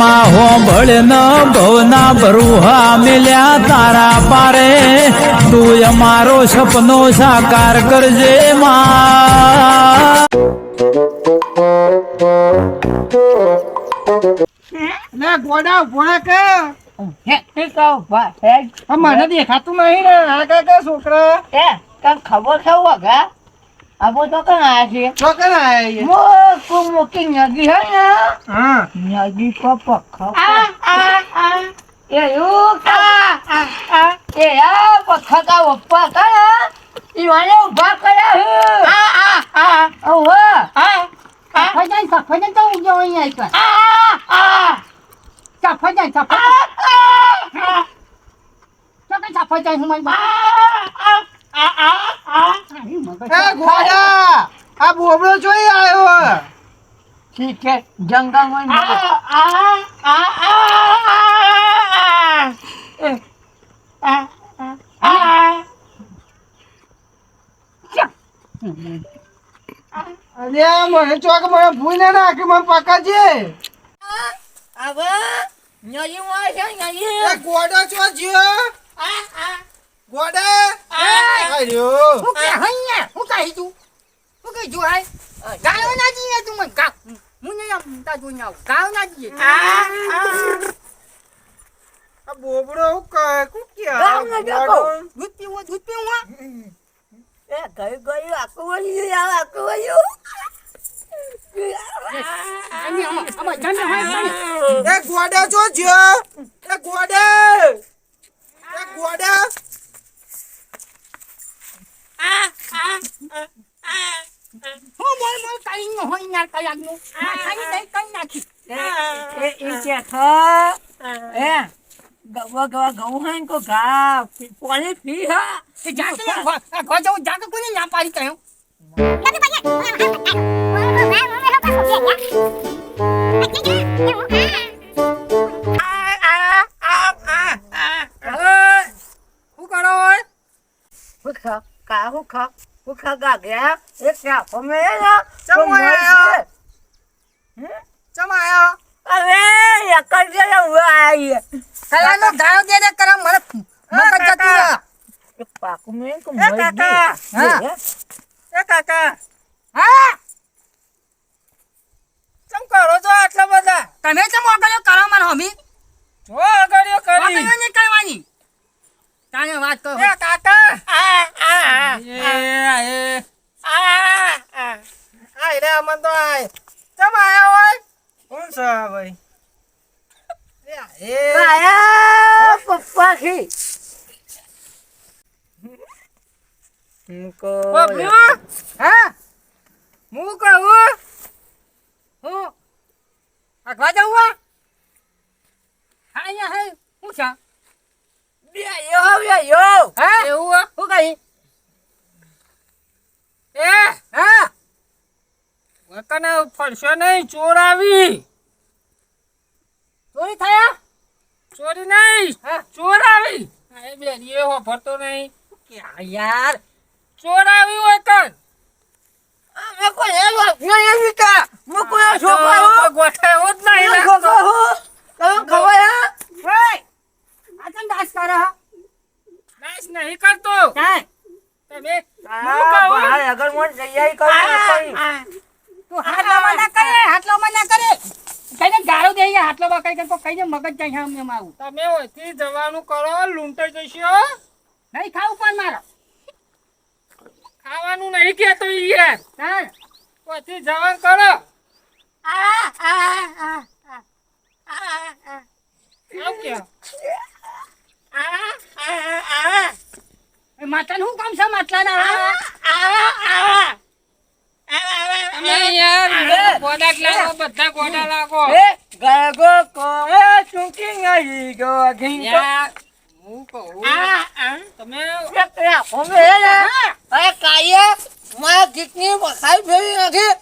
માં હોંભળ ન ભવના બરુહા મિલ્યા તારા પારે. તું અમારો સપનો સાકાર કરજે માં લે ગોડા ભોળા કે હે હે? મને દેખાતું નહીં ને. આ છોકરા. ખબર ખાવ આબો તો કણ આયા છે છોકરા આયા મોકો મોકી નદી હે ને. હા. નદી પર પખા આ આ આ. એ યુ આ આ આ. એ આ પખા કા વપ્પા કા ઈ મને ઊભા કર્યા હે આ આ. આ ઓહો આ સફરજન સફરજન તો ઉગ્યો અહીંયા એક આ આ સફરજન તો કઈ સફરજન હું મને એ ગોડા આ બોબડો જોઈ આવ્યો ઠીક છે જંગલમાં મળે. અરે મને ચોક મને ભૂઈ ના નાખી મને પકાજે એ ગોડા ચો જ્યો ગોડા? આર્યો હું કે હૈયા હું કહી તું હું કહી જો હાય ગાયો ના જીએ તું મને ગા હું નહીં આમ તા જો ના ગાયો ના જીએ આ બોબડો હું કહે. કુ કે ગામ ના જાકો. દૂધ પીવું દૂધ પીવું એ ગઈ એ ગોડા ચો જ્યો. એ ગોડા. એ ગોડા. હું બોલ બોલ કરી નો હોય યાર કલાકનું ખાલી દઈ કઈ નાખી એ એ કે થા એ ગવા ગવા ઘઉં હે કો ઘા પાણી પી હા તે જાકે ના ગો જાઉં જાકે કોને ના પાડી કયો હું કરો અરે જે દે મને મગજ જતું એ પાકુ મે કો કાકા. હા. એ કાકા. હા. ચમ કરો આટલા બધા? તમે ચમ ઓગળ્યો? કરો મને હમી. જો આગળ્યો કરી. ઓગળ્યો કરવાની. તાને વાત કહો એ કાકા આ આ એ એ આ આય રે અમન તો આય ચમ આયો હોય કોણ છે આ ભાઈ એ એ કાયા પપ્પા કી મુકો બબલું હા હું? કહું? હું? અગવા જાઉં હા? અહીંયા હે. હું છે? બે યો બે યો હા? એવું હું? કહી? એ? હા? વકને ફરશો નહીં ચોર આવી. ચોરી થયા? ચોરી નહીં હા. ચોર આવી. એ બેન એ હો ફરતો નહીં. યાર ચોર આવી હોય કન મે કો? હેલો યો યો વિકા મુ કો છોકરો કોઈ ગોઠાયો જ નહીં યો છોકરો તમે ખબર હે? ઓય આ દાસ કરે હા? નાશ નહીં કરતો. કાંઈ? તમે આ ભાઈ અગર મોન કરી. તું કઈને ગાળો દે અહીંયા હાથલામાં કઈ કઈ કઈને મગજ જાય અમને આવું. તમે ઓયથી જવાનું કરો લૂંટાઈ જશો નહીં ખાવું પણ મારો? ખાવાનું નહીં કેતો તો યાર ચાલ પછી જવાનું કરો. આવ કે એ શું કામ છે ગોડા બધા ગોડા લાગો. એ ગગો કોરે ચૂકી ગઈ ગો હું કહું. તમે એકલા ફમે હે. અરે કાયા માં જીતની વખાઈ ફેરી નથી.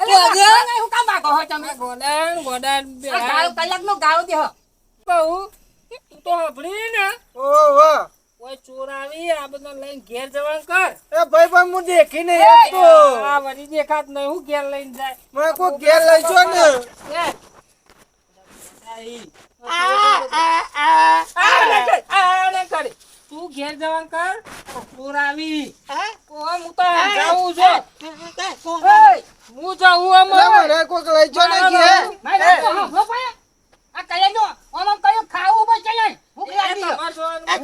અરે માટલા નહીં, શું કામ ભાગો છો તમે? ગોડા ગોડા બે. આ ગાળો કલાકનો ગાળો દે હો. કહું તું તો હભળી ને. ઓહો. કોઈ ચોર આવી આ બધા લઈને ઘેર જવાનું કર. એ ભાઈ ભાઈ હું દેખી નહીં શકતો. આ વળી દેખાત નહીં હું ઘેર લઈને જાય. મને કોઈ ઘેર લઈ જો ને. આ આ ને કરી. તું ઘેર જવાનું કર. પુરાવી ઓમ હું? તો જાઉં છું. હું? જાઉં આમ. તમારે કોક લઈ જો ને ઘેર. આ કયા જો ઓમ આમ કયો ખાવું બસ ચાલે ભૂખ એ લાગી છે. તમારે જોવાનું એ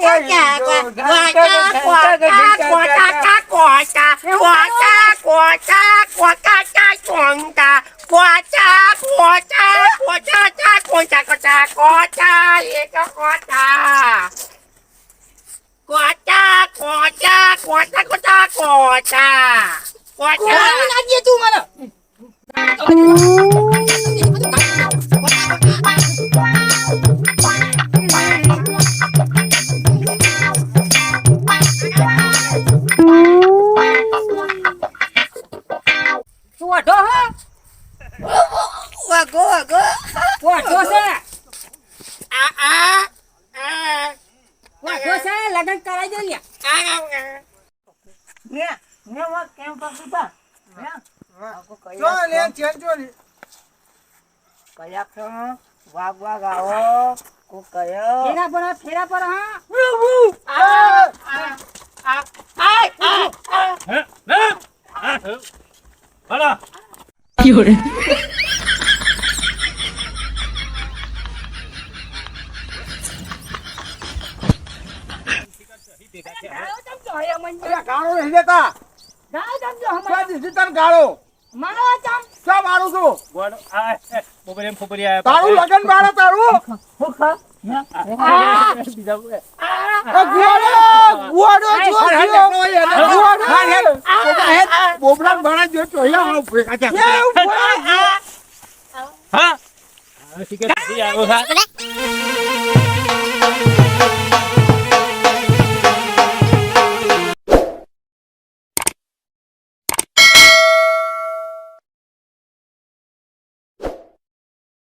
મગજ- કોઈ, કોઈ, કોઈ, મગજનું કોઈ, ખપી નાખ્યું. કોઈ, કોઈ, કોઈ, અરે મત તો. કોઈ આવું ને. અરે મારે- અરે ગોડો છો જ્યો મને ફોકર એ બોબડા, કોઈ આવું ને. તે ચોંગને ગમે ભીગાનું. ઘર ગો કોમે કુકિંગ ખવડાવી નાખજે તું મને તું છે લગન કરાઈ દે લ્યા. ને ને વા કેમ આખો જો લે ચેન જો કયા ક્ષણ વાગ વાગ આવો કો કયો. ફેરા પર ફેરા પર હા. ગાળો ચમચો હે. મન અરે ગાળો નહીં દેતા. ગાળો તારું લગન બારે તારું? બોબડા બના જો તો ભેગા હા.